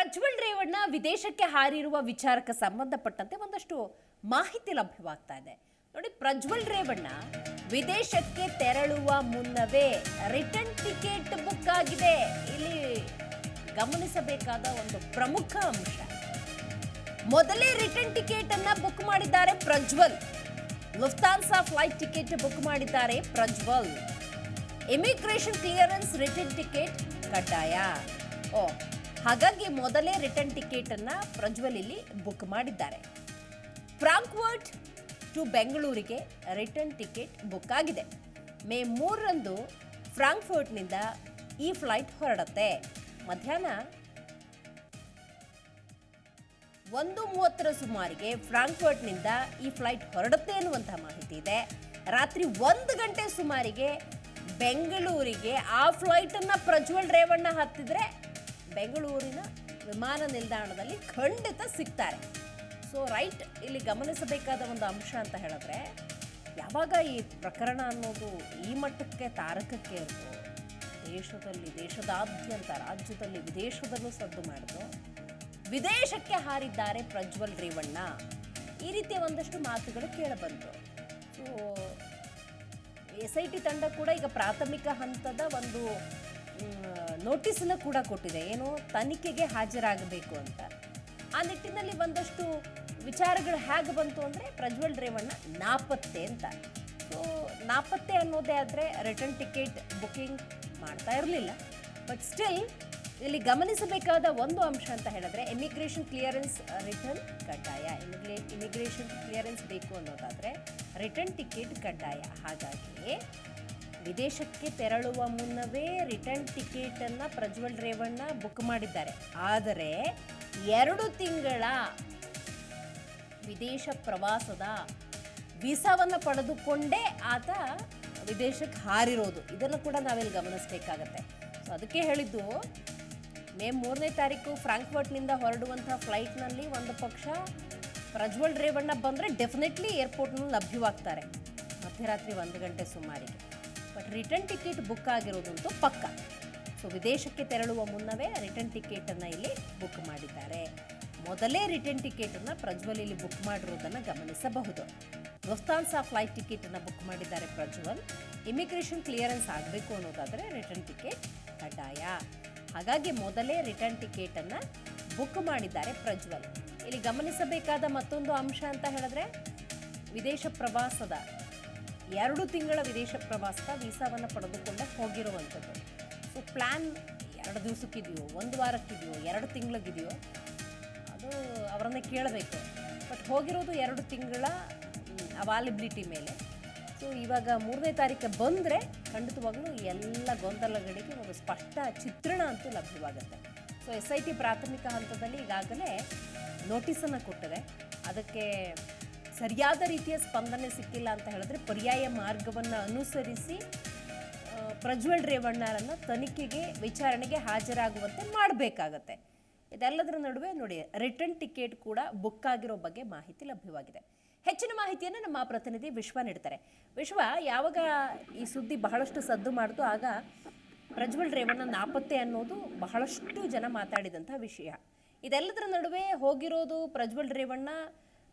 ಪ್ರಜ್ವಲ್ ರೇವಣ್ಣ ವಿದೇಶಕ್ಕೆ ಹಾರಿರುವ ವಿಚಾರಕ್ಕೆ ಸಂಬಂಧಪಟ್ಟಂತೆ ಒಂದಷ್ಟು ಮಾಹಿತಿ ಲಭ್ಯವಾಗ್ತಾ ಇದೆ. ನೋಡಿ, ಪ್ರಜ್ವಲ್ ರೇವಣ್ಣ ವಿದೇಶಕ್ಕೆ ತೆರಳುವ ಮುನ್ನವೇ ರಿಟರ್ನ್ ಟಿಕೆಟ್ ಬುಕ್ ಆಗಿದೆ. ಇಲ್ಲಿ ಗಮನಿಸಬೇಕಾದ ಒಂದು ಪ್ರಮುಖ ಅಂಶ. ಮೊದಲೇ ರಿಟರ್ನ್ ಟಿಕೆಟ್ ಅನ್ನ ಬುಕ್ ಮಾಡಿದ್ದಾರೆ Prajwal. Lufthansa flight ticket book ಮಾಡಿದ್ದಾರೆ Prajwal. Immigration clearance return ticket ಕಡ್ಡಾಯ. ಓ ಹಾಗಾಗಿ ಮೊದಲೇ ರಿಟರ್ನ್ ಟಿಕೆಟ್ ಅನ್ನ ಪ್ರಜ್ವಲ್ ಇಲ್ಲಿ ಬುಕ್ ಮಾಡಿದ್ದಾರೆ ಫ್ರಾಂಕ್ಫರ್ಟ್ ಟು ಬೆಂಗಳೂರಿಗೆ ರಿಟರ್ನ್ ಟಿಕೆಟ್ ಬುಕ್ ಆಗಿದೆ. ಮೇ ಮೂರರಂದು ಫ್ರಾಂಕ್ಫರ್ಟ್ನಿಂದ ಈ ಫ್ಲೈಟ್ ಹೊರಡುತ್ತೆ. ಮಧ್ಯಾಹ್ನ ಒಂದು ಮೂವತ್ತರ ಸುಮಾರಿಗೆ ಫ್ರಾಂಕ್ಫರ್ಟ್ನಿಂದ ಈ ಫ್ಲೈಟ್ ಹೊರಡುತ್ತೆ ಅನ್ನುವಂತಹ ಮಾಹಿತಿ ಇದೆ. ರಾತ್ರಿ ಒಂದು ಗಂಟೆ ಸುಮಾರಿಗೆ ಬೆಂಗಳೂರಿಗೆ ಆ ಫ್ಲೈಟನ್ನು ಪ್ರಜ್ವಲ್ ರೇವಣ್ಣ ಹತ್ತಿದ್ರೆ ಬೆಂಗಳೂರಿನ ವಿಮಾನ ನಿಲ್ದಾಣದಲ್ಲಿ ಖಂಡಿತ ಸಿಗ್ತಾರೆ. ಸೊ ರೈಟ್ ಇಲ್ಲಿ ಗಮನಿಸಬೇಕಾದ ಒಂದು ಅಂಶ ಅಂತ ಹೇಳಿದ್ರೆ, ಯಾವಾಗ ಈ ಪ್ರಕರಣ ಅನ್ನೋದು ಈ ಮಟ್ಟಕ್ಕೆ ತಾರಕಕ್ಕೆ ಇರ್ತೋ ದೇಶದಲ್ಲಿ, ದೇಶದಾದ್ಯಂತ ರಾಜ್ಯದಲ್ಲಿ ವಿದೇಶದಲ್ಲೂ ಸದ್ದು ಮಾಡಿದ್ರು ವಿದೇಶಕ್ಕೆ ಹಾರಿದ್ದಾರೆ ಪ್ರಜ್ವಲ್ ರೇವಣ್ಣ. ಈ ರೀತಿಯ ಒಂದಷ್ಟು ಮಾತುಗಳು ಕೇಳಬಂತು. ಸೊ ಎಸ್ ಐ ಟಿ ತಂಡ ಕೂಡ ಈಗ ಪ್ರಾಥಮಿಕ ಹಂತದ ಒಂದು ನೋಟಿಸನ್ನು ಕೂಡ ಕೊಟ್ಟಿದೆ. ಏನು ತನಿಖೆಗೆ ಹಾಜರಾಗಬೇಕು ಅಂತ. ಆ ನಿಟ್ಟಿನಲ್ಲಿ ಒಂದಷ್ಟು ವಿಚಾರಗಳು ಹೇಗೆ ಬಂತು ಅಂದರೆ ಪ್ರಜ್ವಲ್ ರೇವಣ್ಣ ನಾಪತ್ತೆ ಅಂತ. ಸೊ ನಾಪತ್ತೆ ಅನ್ನೋದೇ ಆದರೆ ರಿಟರ್ನ್ ಟಿಕೆಟ್ ಬುಕ್ಕಿಂಗ್ ಮಾಡ್ತಾ ಇರಲಿಲ್ಲ. ಬಟ್ ಸ್ಟಿಲ್ ಇಲ್ಲಿ ಗಮನಿಸಬೇಕಾದ ಒಂದು ಅಂಶ ಅಂತ ಹೇಳಿದ್ರೆ ಇಮಿಗ್ರೇಷನ್ ಕ್ಲಿಯರೆನ್ಸ್ ರಿಟರ್ನ್ ಕಡ್ಡಾಯ. ಇಮಿಗ್ರೇ ಇಮಿಗ್ರೇಷನ್ ಕ್ಲಿಯರೆನ್ಸ್ ಬೇಕು ಅನ್ನೋದಾದರೆ ರಿಟರ್ನ್ ಟಿಕೆಟ್ ಕಡ್ಡಾಯ. ಹಾಗಾಗಿ ವಿದೇಶಕ್ಕೆ ತೆರಳುವ ಮುನ್ನವೇ ರಿಟರ್ನ್ ಟಿಕೆಟನ್ನು ಪ್ರಜ್ವಲ್ ರೇವಣ್ಣ ಬುಕ್ ಮಾಡಿದ್ದಾರೆ. ಆದರೆ ಎರಡು ತಿಂಗಳ ವಿದೇಶ ಪ್ರವಾಸದ ವೀಸಾವನ್ನು ಪಡೆದುಕೊಂಡೇ ಆತ ವಿದೇಶಕ್ಕೆ ಹಾರಿರೋದು. ಇದನ್ನು ಕೂಡ ನಾವಿಲ್ಲಿ ಗಮನಿಸಬೇಕಾಗತ್ತೆ. ಸೊ ಅದಕ್ಕೆ ಹೇಳಿದ್ದು, ಮೇ ಮೂರನೇ ತಾರೀಕು ಫ್ರಾಂಕ್ಫರ್ಟ್ನಿಂದ ಹೊರಡುವಂಥ ಫ್ಲೈಟ್ನಲ್ಲಿ ಒಂದು ಪಕ್ಷ ಪ್ರಜ್ವಲ್ ರೇವಣ್ಣ ಬಂದರೆ ಡೆಫಿನೆಟ್ಲಿ ಏರ್ಪೋರ್ಟ್ನಲ್ಲಿ ಲಭ್ಯವಾಗ್ತಾರೆ. ಮಧ್ಯರಾತ್ರಿ ಒಂದು ಗಂಟೆ ಸುಮಾರಿಗೆ. ಬಟ್ ರಿಟರ್ನ್ ಟಿಕೆಟ್ ಬುಕ್ ಆಗಿರೋದಂತೂ ಪಕ್ಕ. ಸೊ ವಿದೇಶಕ್ಕೆ ತೆರಳುವ ಮುನ್ನವೇ ರಿಟರ್ನ್ ಟಿಕೆಟನ್ನು ಇಲ್ಲಿ ಬುಕ್ ಮಾಡಿದ್ದಾರೆ. ಮೊದಲೇ ರಿಟರ್ನ್ ಟಿಕೆಟನ್ನು ಪ್ರಜ್ವಲ್ ಇಲ್ಲಿ ಬುಕ್ ಮಾಡಿರೋದನ್ನು ಗಮನಿಸಬಹುದು. ಲುಫ್ತಾನ್ಸಾ ಫ್ಲೈಟ್ ಟಿಕೆಟನ್ನು ಬುಕ್ ಮಾಡಿದ್ದಾರೆ ಪ್ರಜ್ವಲ್. ಇಮಿಗ್ರೇಷನ್ ಕ್ಲಿಯರೆನ್ಸ್ ಆಗಬೇಕು ಅನ್ನೋದಾದರೆ ರಿಟರ್ನ್ ಟಿಕೆಟ್ ಕಡ್ಡಾಯ. ಹಾಗಾಗಿ ಮೊದಲೇ ರಿಟರ್ನ್ ಟಿಕೆಟನ್ನು ಬುಕ್ ಮಾಡಿದ್ದಾರೆ ಪ್ರಜ್ವಲ್. ಇಲ್ಲಿ ಗಮನಿಸಬೇಕಾದ ಮತ್ತೊಂದು ಅಂಶ ಅಂತ ಹೇಳಿದ್ರೆ, ವಿದೇಶ ಪ್ರವಾಸದ ಎರಡು ತಿಂಗಳ ವಿದೇಶ ಪ್ರವಾಸದ ವೀಸಾವನ್ನು ಪಡೆದುಕೊಂಡು ಹೋಗಿರುವಂಥದ್ದು. ಸೊ ಪ್ಲ್ಯಾನ್ ಎರಡು ದಿವಸಕ್ಕಿದೆಯೋ, ಒಂದು ವಾರಕ್ಕಿದೆಯೋ, ಎರಡು ತಿಂಗಳಿಗಿದೆಯೋ, ಅದು ಅವರನ್ನೇ ಕೇಳಬೇಕು. ಬಟ್ ಹೋಗಿರೋದು ಎರಡು ತಿಂಗಳ ಅವಾಲಿಬಿಲಿಟಿ ಮೇಲೆ. ಸೊ ಇವಾಗ ಮೂರನೇ ತಾರೀಕು ಬಂದರೆ ಖಂಡಿತವಾಗಲೂ ಎಲ್ಲ ಗೊಂದಲಗಳಿಗೆ ಒಂದು ಸ್ಪಷ್ಟ ಚಿತ್ರಣ ಅಂತೂ ಲಭ್ಯವಾಗುತ್ತೆ. ಸೊ ಎಸ್ ಐ ಟಿ ಪ್ರಾಥಮಿಕ ಹಂತದಲ್ಲಿ ಈಗಾಗಲೇ ನೋಟಿಸನ್ನು ಕೊಟ್ಟಿದೆ. ಅದಕ್ಕೆ ಸರಿಯಾದ ರೀತಿಯ ಸ್ಪಂದನೆ ಸಿಕ್ಕಿಲ್ಲ ಅಂತ ಹೇಳಿದ್ರೆ ಪರ್ಯಾಯ ಮಾರ್ಗವನ್ನು ಅನುಸರಿಸಿ ಪ್ರಜ್ವಲ್ ರೇವಣ್ಣರನ್ನು ತನಿಖೆಗೆ, ವಿಚಾರಣೆಗೆ ಹಾಜರಾಗುವಂತೆ ಮಾಡಬೇಕಾಗತ್ತೆ. ಇದೆಲ್ಲದರ ನಡುವೆ ನೋಡಿ ರಿಟರ್ನ್ ಟಿಕೆಟ್ ಕೂಡ ಬುಕ್ ಆಗಿರೋ ಬಗ್ಗೆ ಮಾಹಿತಿ ಲಭ್ಯವಾಗಿದೆ. ಹೆಚ್ಚಿನ ಮಾಹಿತಿಯನ್ನು ನಮ್ಮ ಪ್ರತಿನಿಧಿ ವಿಶ್ವ ನೀಡ್ತಾರೆ. ವಿಶ್ವ, ಯಾವಾಗ ಈ ಸುದ್ದಿ ಬಹಳಷ್ಟು ಸದ್ದು ಮಾಡಿತು ಆಗ ಪ್ರಜ್ವಲ್ ರೇವಣ್ಣ ನಾಪತ್ತೆ ಅನ್ನೋದು ಬಹಳಷ್ಟು ಜನ ಮಾತಾಡಿದಂಥ ವಿಷಯ. ಇದೆಲ್ಲದರ ನಡುವೆ ಹೋಗಿರೋದು ಪ್ರಜ್ವಲ್ ರೇವಣ್ಣ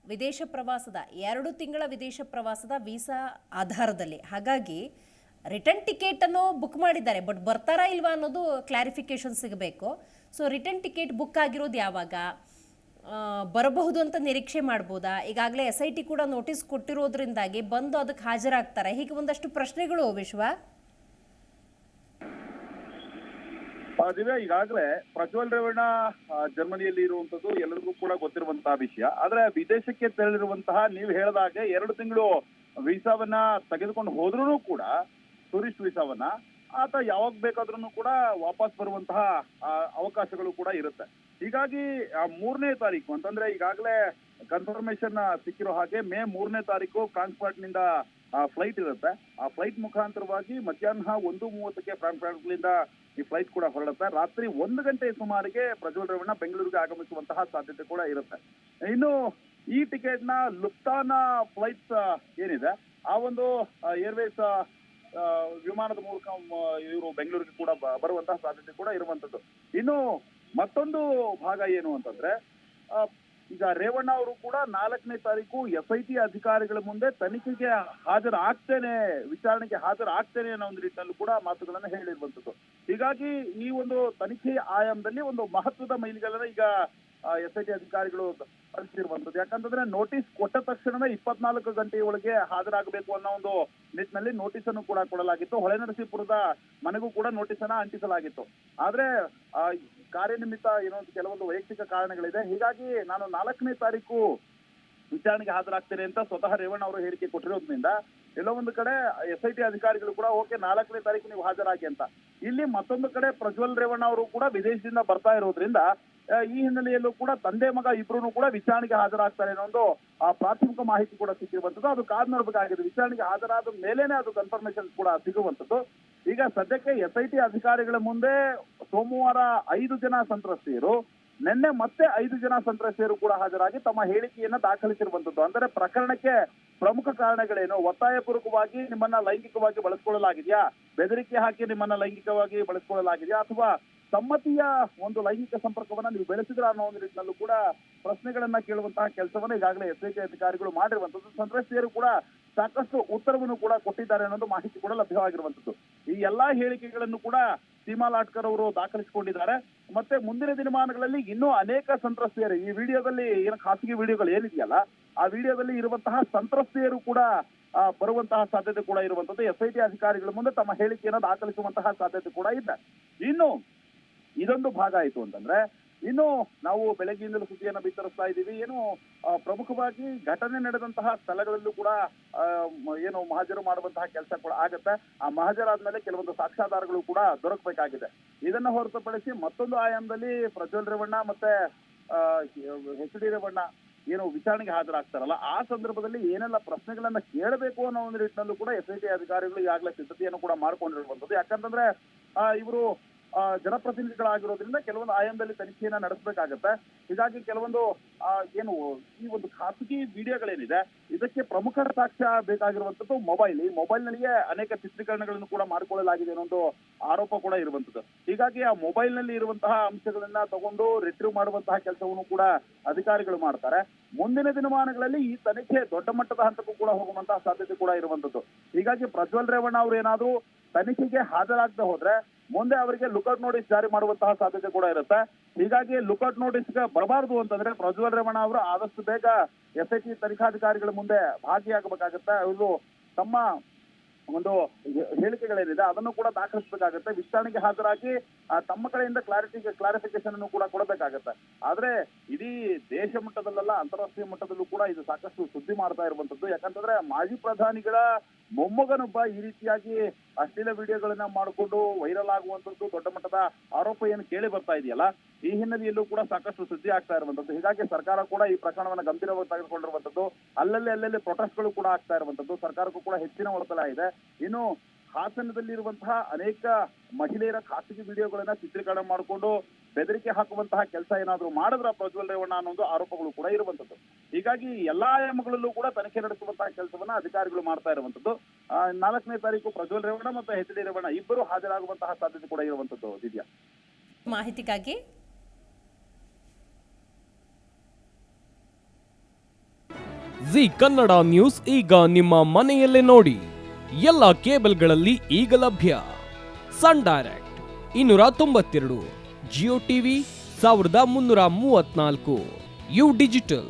ವಿದೇಶ ಪ್ರವಾಸದ, ಎರಡು ತಿಂಗಳ ವಿದೇಶ ಪ್ರವಾಸದ ವೀಸಾ ಆಧಾರದಲ್ಲಿ. ಹಾಗಾಗಿ ರಿಟರ್ನ್ ಟಿಕೆಟನ್ನು ಬುಕ್ ಮಾಡಿದ್ದಾರೆ. ಬಟ್ ಬರ್ತಾರಾ ಇಲ್ವಾ ಅನ್ನೋದು ಕ್ಲಾರಿಫಿಕೇಶನ್ ಸಿಗಬೇಕು. ಸೊ ರಿಟರ್ನ್ ಟಿಕೆಟ್ ಬುಕ್ ಆಗಿರೋದು ಯಾವಾಗ? ಬರಬಹುದು ಅಂತ ನಿರೀಕ್ಷೆ ಮಾಡ್ಬೋದಾ? ಈಗಾಗಲೇ ಎಸ್ ಐ ಟಿ ಕೂಡ ನೋಟಿಸ್ ಕೊಟ್ಟಿರೋದ್ರಿಂದಾಗಿ ಬಂದು ಅದಕ್ಕೆ ಹಾಜರಾಗ್ತಾರೆ? ಹೀಗೆ ಒಂದಷ್ಟು ಪ್ರಶ್ನೆಗಳು ವಿಶ್ವ ಆ, ದಿವ್ಯಾ, ಈಗಾಗಲೇ ಪ್ರಜ್ವಲ್ ರೇವಣ್ಣ ಜರ್ಮನಿಯಲ್ಲಿ ಇರುವಂತದ್ದು ಎಲ್ಲರಿಗೂ ಕೂಡ ಗೊತ್ತಿರುವಂತಹ ವಿಷಯ. ಆದ್ರೆ ವಿದೇಶಕ್ಕೆ ತೆರಳಿರುವಂತಹ ನೀವು ಹೇಳಿದಾಗೆ ಎರಡು ತಿಂಗಳು ವೀಸಾವನ್ನ ತೆಗೆದುಕೊಂಡು ಹೋದ್ರೂ ಕೂಡ, ಟೂರಿಸ್ಟ್ ವೀಸಾವನ್ನ, ಆತ ಯಾವಾಗ ಬೇಕಾದ್ರೂ ಕೂಡ ವಾಪಸ್ ಬರುವಂತಹ ಅವಕಾಶಗಳು ಕೂಡ ಇರುತ್ತೆ. ಹೀಗಾಗಿ ಮೂರನೇ ತಾರೀಕು, ಅಂತಂದ್ರೆ ಈಗಾಗಲೇ ಕನ್ಫರ್ಮೇಶನ್ ಸಿಕ್ಕಿರೋ ಹಾಗೆ ಮೇ ಮೂರನೇ ತಾರೀಕು ಫ್ರಾಂಕ್ಫರ್ಟ್ನಿಂದ ಫ್ಲೈಟ್ ಇರುತ್ತೆ. ಆ ಫ್ಲೈಟ್ ಮುಖಾಂತರವಾಗಿ ಮಧ್ಯಾಹ್ನ ಒಂದು ಮೂವತ್ತಕ್ಕೆ ಫ್ರಾಂಕ್ಫರ್ಟ್ನಿಂದ ಈ ಫ್ಲೈಟ್ ಕೂಡ ಹೊರಡುತ್ತೆ. ರಾತ್ರಿ ಒಂದು ಗಂಟೆ ಸುಮಾರಿಗೆ ಪ್ರಜ್ವಲ್ ರೇವಣ್ಣ ಬೆಂಗಳೂರಿಗೆ ಆಗಮಿಸುವಂತಹ ಸಾಧ್ಯತೆ ಕೂಡ ಇರುತ್ತೆ. ಇನ್ನು ಈ ಟಿಕೆಟ್ನ ಲುಪ್ತಾನ ಫ್ಲೈಟ್ಸ್ ಏನಿದೆ? ಆ ಒಂದು ಏರ್ವೇಸ್ ವಿಮಾನದ ಮೂಲಕ ಇವರು ಬೆಂಗಳೂರಿಗೆ ಕೂಡ ಬರುವಂತಹ ಸಾಧ್ಯತೆ ಕೂಡ ಇರುವಂತದ್ದು ಇನ್ನು ಮತ್ತೊಂದು ಭಾಗ ಏನು ಅಂತಂದ್ರೆ ಈಗ ರೇವಣ್ಣ ಅವರು ಕೂಡ ನಾಲ್ಕನೇ ತಾರೀಕು ಟಿ ಅಧಿಕಾರಿಗಳ ಮುಂದೆ ತನಿಖೆಗೆ ಹಾಜರಾಗ್ತೇನೆ, ವಿಚಾರಣೆಗೆ ಹಾಜರಾಗ್ತೇನೆ ಅನ್ನೋ ಒಂದು ನಿಟ್ಟಿನಲ್ಲೂ ಕೂಡ ಮಾತುಗಳನ್ನ ಹೇಳಿರುವಂತದ್ದು ಹೀಗಾಗಿ ಈ ಒಂದು ತನಿಖೆ ಆಯಾಮದಲ್ಲಿ ಒಂದು ಮಹತ್ವದ ಮೈಲಿಗಲ್ಲನ್ನ ಈಗ ಎಸ್ ಐ ಟಿ ಅಧಿಕಾರಿಗಳು ಕಳಿಸಿರುವಂತದ್ದು ಯಾಕಂತಂದ್ರೆ ನೋಟಿಸ್ ಕೊಟ್ಟ ತಕ್ಷಣವೇ ಇಪ್ಪತ್ನಾಲ್ಕು ಗಂಟೆಯೊಳಗೆ ಹಾಜರಾಗಬೇಕು ಅನ್ನೋ ಒಂದು ನಿಟ್ಟಿನಲ್ಲಿ ನೋಟಿಸ್ ಅನ್ನು ಕೂಡ ಕೊಡಲಾಗಿತ್ತು. ಹೊಳೆನರಸೀಪುರದ ಮನೆಗೂ ಕೂಡ ನೋಟಿಸ್ ಅನ್ನ ಅಂಟಿಸಲಾಗಿತ್ತು. ಆದ್ರೆ ಕಾರ್ಯನಿಮಿತ್ತ ಏನೋ ಕೆಲವೊಂದು ವೈಯಕ್ತಿಕ ಕಾರಣಗಳಿದೆ. ಹೀಗಾಗಿ ನಾನು ನಾಲ್ಕನೇ ತಾರೀಕು ವಿಚಾರಣೆಗೆ ಹಾಜರಾಗ್ತೇನೆ ಅಂತ ಸ್ವತಃ ರೇವಣ್ಣ ಅವರು ಹೇಳಿಕೆ ಕೊಟ್ಟಿರೋದ್ರಿಂದ ಎಲ್ಲೋ ಒಂದು ಕಡೆ ಎಸ್ ಐ ಟಿ ಅಧಿಕಾರಿಗಳು ಕೂಡ, ಓಕೆ, ನಾಲ್ಕನೇ ತಾರೀಕು ನೀವು ಹಾಜರಾಗಿ ಅಂತ. ಇಲ್ಲಿ ಮತ್ತೊಂದು ಕಡೆ ಪ್ರಜ್ವಲ್ ರೇವಣ್ಣ ಅವರು ಕೂಡ ವಿದೇಶದಿಂದ ಬರ್ತಾ ಇರೋದ್ರಿಂದ ಈ ಹಿನ್ನೆಲೆಯಲ್ಲೂ ಕೂಡ ತಂದೆ ಮಗ ಇಬ್ರು ಕೂಡ ವಿಚಾರಣೆಗೆ ಹಾಜರಾಗ್ತಾರೆ ಅನ್ನೋ ಒಂದು ಪ್ರಾಥಮಿಕ ಮಾಹಿತಿ ಕೂಡ ಸಿಕ್ಕಿರುವಂತದ್ದು ಅದು ಕಾದ್ ನೋಡ್ಬೇಕಾಗಿದೆ ವಿಚಾರಣೆಗೆ ಹಾಜರಾದ ಮೇಲೇನೆ ಅದು ಕನ್ಫರ್ಮೇಶನ್ ಕೂಡ ಸಿಗುವಂತದ್ದು ಈಗ ಸದ್ಯಕ್ಕೆ ಎಸ್ ಐ ಟಿ ಅಧಿಕಾರಿಗಳ ಮುಂದೆ ಸೋಮವಾರ ಐದು ಜನ ಸಂತ್ರಸ್ತೆಯರು ನಿನ್ನೆ ಮತ್ತೆ ಐದು ಜನ ಸಂತ್ರಸ್ತೆಯರು ಕೂಡ ಹಾಜರಾಗಿ ತಮ್ಮ ಹೇಳಿಕೆಯನ್ನ ದಾಖಲಿಸಿರುವಂತದ್ದು. ಅಂದರೆ ಪ್ರಕರಣಕ್ಕೆ ಪ್ರಮುಖ ಕಾರಣಗಳೇನು? ಒತ್ತಾಯಪೂರ್ವಕವಾಗಿ ನಿಮ್ಮನ್ನ ಲೈಂಗಿಕವಾಗಿ ಬಳಸ್ಕೊಳ್ಳಲಾಗಿದೆಯಾ? ಬೆದರಿಕೆ ಹಾಕಿ ನಿಮ್ಮನ್ನ ಲೈಂಗಿಕವಾಗಿ ಬಳಸ್ಕೊಳ್ಳಲಾಗಿದೆಯಾ? ಅಥವಾ ಸಮ್ಮತಿಯ ಒಂದು ಲೈಂಗಿಕ ಸಂಪರ್ಕವನ್ನ ನೀವು ಬೆಳೆಸಿದ್ರ ಅನ್ನೋ ಒಂದು ನಿಟ್ಟಿನಲ್ಲೂ ಕೂಡ ಪ್ರಶ್ನೆಗಳನ್ನ ಕೇಳುವಂತಹ ಕೆಲಸವನ್ನ ಈಗಾಗಲೇ ಎಸ್ ಐ ಟಿ ಅಧಿಕಾರಿಗಳು ಮಾಡಿರುವಂತದ್ದು ಸಂತ್ರಸ್ತೆಯರು ಕೂಡ ಸಾಕಷ್ಟು ಉತ್ತರವನ್ನು ಕೂಡ ಕೊಟ್ಟಿದ್ದಾರೆ ಅನ್ನೋದು ಮಾಹಿತಿ ಕೂಡ ಲಭ್ಯವಾಗಿರುವಂತದ್ದು ಈ ಎಲ್ಲಾ ಹೇಳಿಕೆಗಳನ್ನು ಕೂಡ ಸೀಮಾ ಲಾಟ್ಕರ್ ಅವರು ದಾಖಲಿಸಿಕೊಂಡಿದ್ದಾರೆ. ಮತ್ತೆ ಮುಂದಿನ ದಿನಮಾನಗಳಲ್ಲಿ ಇನ್ನೂ ಅನೇಕ ಸಂತ್ರಸ್ತೆಯರು ಈ ವಿಡಿಯೋದಲ್ಲಿ ಏನು ಖಾಸಗಿ ವಿಡಿಯೋಗಳು ಏನಿದೆಯಲ್ಲ, ಆ ವಿಡಿಯೋದಲ್ಲಿ ಇರುವಂತಹ ಸಂತ್ರಸ್ತೆಯರು ಕೂಡ ಬರುವಂತಹ ಸಾಧ್ಯತೆ ಕೂಡ ಇರುವಂತದ್ದು ಎಸ್ ಐ ಟಿ ಅಧಿಕಾರಿಗಳ ಮುಂದೆ ತಮ್ಮ ಹೇಳಿಕೆಯನ್ನು ದಾಖಲಿಸುವಂತಹ ಸಾಧ್ಯತೆ ಕೂಡ ಇದೆ. ಇನ್ನು ಇದೊಂದು ಭಾಗ ಆಯ್ತು ಅಂತಂದ್ರೆ, ಇನ್ನು ನಾವು ಬೆಳಗ್ಗೆಯಿಂದಲೂ ಸುದ್ದಿಯನ್ನು ಬಿತ್ತರಿಸ್ತಾ ಇದ್ದೀವಿ. ಏನು ಪ್ರಮುಖವಾಗಿ ಘಟನೆ ನಡೆದಂತಹ ಸ್ಥಳಗಳಲ್ಲೂ ಕೂಡ ಏನು ಮಹಾಜರು ಮಾಡುವಂತಹ ಕೆಲಸ ಕೂಡ ಆಗತ್ತೆ. ಆ ಮಹಾಜರಾದ್ಮೇಲೆ ಕೆಲವೊಂದು ಸಾಕ್ಷ್ಯಾಧಾರಗಳು ಕೂಡ ದೊರಕಬೇಕಾಗಿದೆ. ಇದನ್ನ ಹೊರತುಪಡಿಸಿ ಮತ್ತೊಂದು ಆಯಾಮದಲ್ಲಿ ಪ್ರಜ್ವಲ್ ರೇವಣ್ಣ ಮತ್ತೆ ಎಚ್ ಡಿ ರೇವಣ್ಣ ಏನು ವಿಚಾರಣೆಗೆ ಹಾಜರಾಗ್ತಾರಲ್ಲ, ಆ ಸಂದರ್ಭದಲ್ಲಿ ಏನೆಲ್ಲ ಪ್ರಶ್ನೆಗಳನ್ನ ಕೇಳಬೇಕು ಅನ್ನೋ ಒಂದು ನಿಟ್ಟಿನಲ್ಲೂ ಕೂಡ ಎಸ್ ಐ ಟಿ ಅಧಿಕಾರಿಗಳು ಈಗಾಗಲೇ ಸಿದ್ಧತೆಯನ್ನು ಕೂಡ ಮಾಡ್ಕೊಂಡಿರುವಂತದ್ದು ಯಾಕಂತಂದ್ರೆ ಇವರು ಜನಪ್ರತಿನಿಧಿಗಳಾಗಿರೋದ್ರಿಂದ ಕೆಲವೊಂದು ಆಯಾಮದಲ್ಲಿ ತನಿಖೆಯನ್ನ ನಡೆಸಬೇಕಾಗತ್ತೆ. ಹೀಗಾಗಿ ಕೆಲವೊಂದು ಏನು, ಈ ಒಂದು ಖಾಸಗಿ ವಿಡಿಯೋಗಳೇನಿದೆ ಇದಕ್ಕೆ ಪ್ರಮುಖ ಸಾಕ್ಷ್ಯ ಬೇಕಾಗಿರುವಂತದ್ದು ಮೊಬೈಲ್. ಈ ಮೊಬೈಲ್ ನಲ್ಲಿಯೇ ಅನೇಕ ಚಿತ್ರೀಕರಣಗಳನ್ನು ಕೂಡ ಮಾಡಿಕೊಳ್ಳಲಾಗಿದೆ ಒಂದು ಆರೋಪ ಕೂಡ ಇರುವಂತದ್ದು ಹೀಗಾಗಿ ಆ ಮೊಬೈಲ್ನಲ್ಲಿ ಇರುವಂತಹ ಅಂಶಗಳನ್ನ ತಗೊಂಡು ರಿಟ್ರೀವ್ ಮಾಡುವಂತಹ ಕೆಲಸವನ್ನು ಕೂಡ ಅಧಿಕಾರಿಗಳು ಮಾಡ್ತಾರೆ. ಮುಂದಿನ ದಿನಮಾನಗಳಲ್ಲಿ ಈ ತನಿಖೆ ದೊಡ್ಡ ಮಟ್ಟದ ಹಂತಕ್ಕೂ ಕೂಡ ಹೋಗುವಂತಹ ಸಾಧ್ಯತೆ ಕೂಡ ಇರುವಂತದ್ದು ಹೀಗಾಗಿ ಪ್ರಜ್ವಲ್ ರೇವಣ್ಣ ಅವರು ಏನಾದ್ರು ತನಿಖೆಗೆ ಹಾಜರಾಗದೆ ಹೋದ್ರೆ ಮುಂದೆ ಅವರಿಗೆ ಲುಕೌಟ್ ನೋಟಿಸ್ ಜಾರಿ ಮಾಡುವಂತಹ ಸಾಧ್ಯತೆ ಕೂಡ ಇರುತ್ತೆ. ಹೀಗಾಗಿ ಲುಕೌಟ್ ನೋಟಿಸ್ ಬರಬಾರದು ಅಂತಂದ್ರೆ ಪ್ರಜ್ವಲ್ ರೇವಣ್ಣ ಅವರು ಆದಷ್ಟು ಬೇಗ ಎಸ್ ಐ ಟಿ ತನಿಖಾಧಿಕಾರಿಗಳ ಮುಂದೆ ಭಾಗಿಯಾಗಬೇಕಾಗತ್ತೆ. ಅವರು ತಮ್ಮ ಒಂದು ಹೇಳಿಕೆಗಳೇನಿದೆ ಅದನ್ನು ಕೂಡ ದಾಖಲಿಸಬೇಕಾಗತ್ತೆ. ವಿಚಾರಣೆಗೆ ಹಾಜರಾಗಿ ತಮ್ಮ ಕಡೆಯಿಂದ ಕ್ಲಾರಿಟಿ ಕ್ಲಾರಿಫಿಕೇಶನ್ ಅನ್ನು ಕೂಡ ಕೊಡಬೇಕಾಗತ್ತೆ. ಆದ್ರೆ ಇಡೀ ದೇಶ ಮಟ್ಟದಲ್ಲ ಅಂತಾರಾಷ್ಟ್ರೀಯ ಮಟ್ಟದಲ್ಲೂ ಕೂಡ ಇದು ಸಾಕಷ್ಟು ಸುದ್ದಿ ಮಾಡ್ತಾ ಇರುವಂತದ್ದು ಯಾಕಂತಂದ್ರೆ ಮಾಜಿ ಪ್ರಧಾನಿಗಳ ಮೊಮ್ಮಗನೊಬ್ಬ ಈ ರೀತಿಯಾಗಿ ಅಶ್ಲೀಲ ವಿಡಿಯೋಗಳನ್ನ ಮಾಡಿಕೊಂಡು ವೈರಲ್ ಆಗುವಂತದ್ದು ದೊಡ್ಡ ಮಟ್ಟದ ಆರೋಪ ಏನು ಕೇಳಿ ಬರ್ತಾ ಇದೆಯಲ್ಲ, ಈ ಹಿನ್ನೆಲೆಯಲ್ಲೂ ಕೂಡ ಸಾಕಷ್ಟು ಸುದ್ದಿ ಆಗ್ತಾ ಇರುವಂತದ್ದು. ಹೀಗಾಗಿ ಸರ್ಕಾರ ಕೂಡ ಈ ಪ್ರಕರಣವನ್ನ ಗಂಭೀರವಾಗಿ ತೆಗೆದುಕೊಂಡಿರುವಂತದ್ದು. ಅಲ್ಲಲ್ಲಿ ಅಲ್ಲಲ್ಲಿ ಪ್ರೊಟೆಸ್ಟ್ಗಳು ಕೂಡ ಆಗ್ತಾ ಇರುವಂತದ್ದು. ಸರ್ಕಾರಕ್ಕೂ ಕೂಡ ಹೆಚ್ಚಿನ ಒತ್ತಡ ಇದೆ. ಇನ್ನು ಹಾಸನದಲ್ಲಿರುವಂತಹ ಅನೇಕ ಮಹಿಳೆಯರ ಖಾಸಗಿ ವಿಡಿಯೋಗಳನ್ನ ಚಿತ್ರೀಕರಣ ಮಾಡಿಕೊಂಡು ಬೆದರಿಕೆ ಹಾಕುವಂತಹ ಕೆಲಸ ಏನಾದರೂ ಮಾಡಿದ್ರ ಪ್ರಜ್ವಲ್ ರೇವಣ್ಣ ಅನ್ನೋ ಆರೋಪಗಳು ಕೂಡ ಇರುವಂತದ್ದು. ಹೀಗಾಗಿ ಎಲ್ಲಾ ಆಯಾಮಗಳಲ್ಲೂ ಕೂಡ ತನಿಖೆ ನಡೆಸುವಂತಹ ಕೆಲಸವನ್ನ ಅಧಿಕಾರಿಗಳು ಮಾಡ್ತಾ ಇರುವಂತದ್ದು. ನಾಲ್ಕನೇ ತಾರೀಕು ಪ್ರಜ್ವಲ್ ರೇವಣ್ಣ ಮತ್ತು ಎಚ್ ಡಿ ರೇವಣ್ಣ ಇಬ್ಬರು ಹಾಜರಾಗುವಂತಹ ಸಾಧ್ಯತೆ ಕೂಡ ಇರುವಂತದ್ದು ದಿವ್ಯಾ. ಮಾಹಿತಿಗಾಗಿ. ಜಿ ಕನ್ನಡ ನ್ಯೂಸ್ ಈಗ ನಿಮ್ಮ ಮನೆಯಲ್ಲೇ ನೋಡಿ. ಎಲ್ಲ ಕೇಬಲ್ಗಳಲ್ಲಿ ಈಗ ಲಭ್ಯ. ಸನ್ ಡೈರೆಕ್ಟ್ ಇನ್ನೂರ ತೊಂಬತ್ತೆರಡು ಜಿಯೋ ಟಿವಿ ಸಾವಿರದ ಮುನ್ನೂರ ಮೂವತ್ನಾಲ್ಕು ಯು ಡಿಜಿಟಲ್.